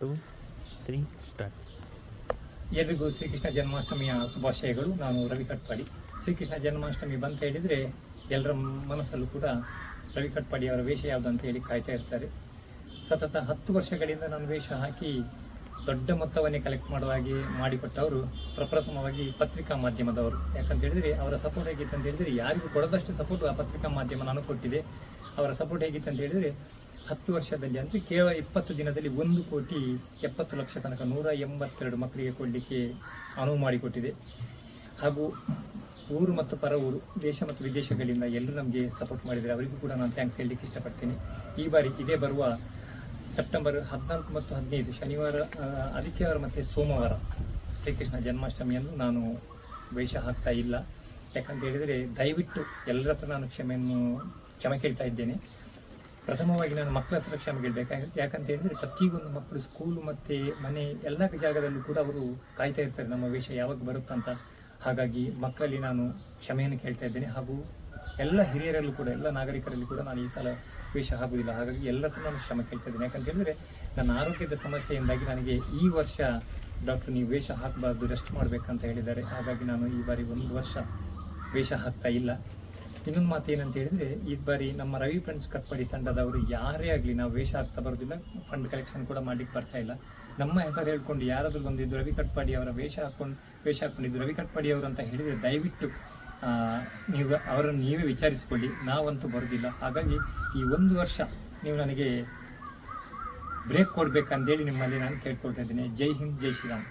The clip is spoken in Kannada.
ಟು ತ್ರೀ ಸ್ಟಾರ್ಟ್ ಎಲ್ರಿಗೂ ಶ್ರೀಕೃಷ್ಣ ಜನ್ಮಾಷ್ಟಮಿಯ ಶುಭಾಶಯಗಳು. ನಾನು ರವಿ ಕಟ್ಪಾಡಿ. ಶ್ರೀಕೃಷ್ಣ ಜನ್ಮಾಷ್ಟಮಿ ಬಂತ ಹೇಳಿದರೆ ಎಲ್ಲರ ಮನಸ್ಸಲ್ಲೂ ಕೂಡ ರವಿ ಕಟ್ಪಾಡಿ ಅವರ ವೇಷ ಯಾವುದು ಅಂತ ಹೇಳಿ ಕಾಯ್ತಾ ಇರ್ತಾರೆ. ಸತತ ಹತ್ತು ವರ್ಷಗಳಿಂದ ನಾನು ವೇಷ ಹಾಕಿ ದೊಡ್ಡ ಮೊತ್ತವನ್ನೇ ಕಲೆಕ್ಟ್ ಮಾಡುವ ಹಾಗೆ ಮಾಡಿಕೊಟ್ಟವರು ಪ್ರಪ್ರಥಮವಾಗಿ ಪತ್ರಿಕಾ ಮಾಧ್ಯಮದವರು. ಯಾಕಂತ ಹೇಳಿದ್ರೆ ಅವರ ಸಪೋರ್ಟ್ ಹೇಗಿತ್ತು ಅಂತ ಹೇಳಿದರೆ ಯಾರಿಗೂ ಕೊಡದಷ್ಟು ಸಪೋರ್ಟ್ ಆ ಪತ್ರಿಕಾ ಮಾಧ್ಯಮ ನಾನು ಕೊಟ್ಟಿದೆ ಅವರ ಸಪೋರ್ಟ್ ಹೇಗಿತ್ತು ಅಂತ ಹೇಳಿದ್ರೆ ಹತ್ತು ವರ್ಷದಲ್ಲಿ ಅಂದರೆ ಕೇವಲ ಇಪ್ಪತ್ತು ದಿನದಲ್ಲಿ ಒಂದು ಕೋಟಿ ಎಪ್ಪತ್ತು ಲಕ್ಷ ತನಕ ನೂರ ಎಂಬತ್ತೆರಡು ಮಕ್ಕಳಿಗೆ ಕೊಡಲಿಕ್ಕೆ ಅನುವು ಮಾಡಿಕೊಟ್ಟಿದೆ. ಹಾಗೂ ಊರು ಮತ್ತು ಪರ ಊರು, ದೇಶ ಮತ್ತು ವಿದೇಶಗಳಿಂದ ಎಲ್ಲರೂ ನಮಗೆ ಸಪೋರ್ಟ್ ಮಾಡಿದರೆ ಅವರಿಗೂ ಕೂಡ ನಾನು ಥ್ಯಾಂಕ್ಸ್ ಹೇಳಲಿಕ್ಕೆ ಇಷ್ಟಪಡ್ತೀನಿ. ಈ ಬಾರಿ ಇದೇ ಬರುವ ಸೆಪ್ಟೆಂಬರ್ ಹದಿನಾಲ್ಕು ಮತ್ತು ಹದಿನೈದು ಶನಿವಾರ ಆದಿತ್ಯವಾರ ಮತ್ತು ಸೋಮವಾರ ಶ್ರೀಕೃಷ್ಣ ಜನ್ಮಾಷ್ಟಮಿಯನ್ನು ನಾನು ವೇಷ ಹಾಕ್ತಾ ಇಲ್ಲ. ಯಾಕಂತ ಹೇಳಿದರೆ ದಯವಿಟ್ಟು ಎಲ್ಲರ ಹತ್ರ ನಾನು ಕ್ಷಮೆಯನ್ನು, ಕ್ಷಮೆ ಕೇಳ್ತಾ ಇದ್ದೇನೆ. ಪ್ರಥಮವಾಗಿ ನಾನು ಮಕ್ಕಳ ಹತ್ರ ಕ್ಷಮೆ ಕೇಳಬೇಕು. ಯಾಕಂತ ಹೇಳಿದರೆ ಪ್ರತಿಯೊಂದು ಮಕ್ಕಳು ಸ್ಕೂಲು ಮತ್ತು ಮನೆ ಎಲ್ಲ ಜಾಗದಲ್ಲೂ ಕೂಡ ಅವರು ಕಾಯ್ತಾ ಇರ್ತಾರೆ ನಮ್ಮ ವೇಷ ಯಾವಾಗ ಬರುತ್ತಂತ. ಹಾಗಾಗಿ ಮಕ್ಕಳಲ್ಲಿ ನಾನು ಕ್ಷಮೆಯನ್ನು ಕೇಳ್ತಾ ಇದ್ದೇನೆ. ಹಾಗೂ ಎಲ್ಲ ಹಿರಿಯರಲ್ಲೂ ಕೂಡ, ಎಲ್ಲ ನಾಗರಿಕರಲ್ಲಿ ಕೂಡ ನಾನು ಈ ಸಲ ವೇಷ ಆಗುವುದಿಲ್ಲ ಹಾಗಾಗಿ ಎಲ್ಲರೂ ನಾನು ಶ್ರಮ ಕೇಳ್ತಾ ಇದ್ದೇನೆ. ಯಾಕಂತ ಹೇಳಿದರೆ, ನನ್ನ ಆರೋಗ್ಯದ ಸಮಸ್ಯೆಯಿಂದಾಗಿ ನನಗೆ ಈ ವರ್ಷ ಡಾಕ್ಟರ್ ನೀವು ವೇಷ ಹಾಕಬಾರ್ದು, ರೆಸ್ಟ್ ಮಾಡಬೇಕಂತ ಹೇಳಿದ್ದಾರೆ. ಹಾಗಾಗಿ ನಾನು ಈ ಬಾರಿ ಒಂದು ವರ್ಷ ವೇಷ ಹಾಕ್ತಾ ಇಲ್ಲ. ಇನ್ನೊಂದು ಮಾತು ಏನಂತ ಹೇಳಿದ್ರೆ, ಈ ಬಾರಿ ನಮ್ಮ ರವಿ ಫ್ರೆಂಡ್ಸ್ ಕಟ್ಪಡಿ ತಂಡದವರು ಯಾರೇ ಆಗಲಿ ನಾವು ವೇಷ ಹಾಕ್ತಾ ಬರೋದಿಲ್ಲ ಫಂಡ್ ಕಲೆಕ್ಷನ್ ಕೂಡ ಮಾಡ್ಲಿಕ್ಕೆ ಬರ್ತಾ ಇಲ್ಲ. ನಮ್ಮ ಹೆಸರು ಹೇಳ್ಕೊಂಡು ಯಾರಾದರೂ ಬಂದಿದ್ದು ರವಿ ಕಟ್ಪಾಡಿ ಅವರ ವೇಷ ಹಾಕೊಂಡು ವೇಷ ಹಾಕೊಂಡಿದ್ದು ರವಿ ಕಟ್ಪಾಡಿ ಅವರು ಅಂತ ಹೇಳಿದರೆ ದಯವಿಟ್ಟು ನೀವು ಅವರನ್ನು ನೀವೇ ವಿಚಾರಿಸಿಕೊಳ್ಳಿ. ನಾವಂತೂ ಬರೋದಿಲ್ಲ ಹಾಗಾಗಿ ಈ ಒಂದು ವರ್ಷ ನೀವು ನನಗೆ ಬ್ರೇಕ್ ಕೊಡಬೇಕಂದೇಳಿ ನಿಮ್ಮಲ್ಲಿ ನಾನು ಕೇಳ್ಕೊಳ್ತಾ ಇದ್ದೀನಿ. ಜೈ ಹಿಂದ್, ಜೈ ಶ್ರೀರಾಮ್.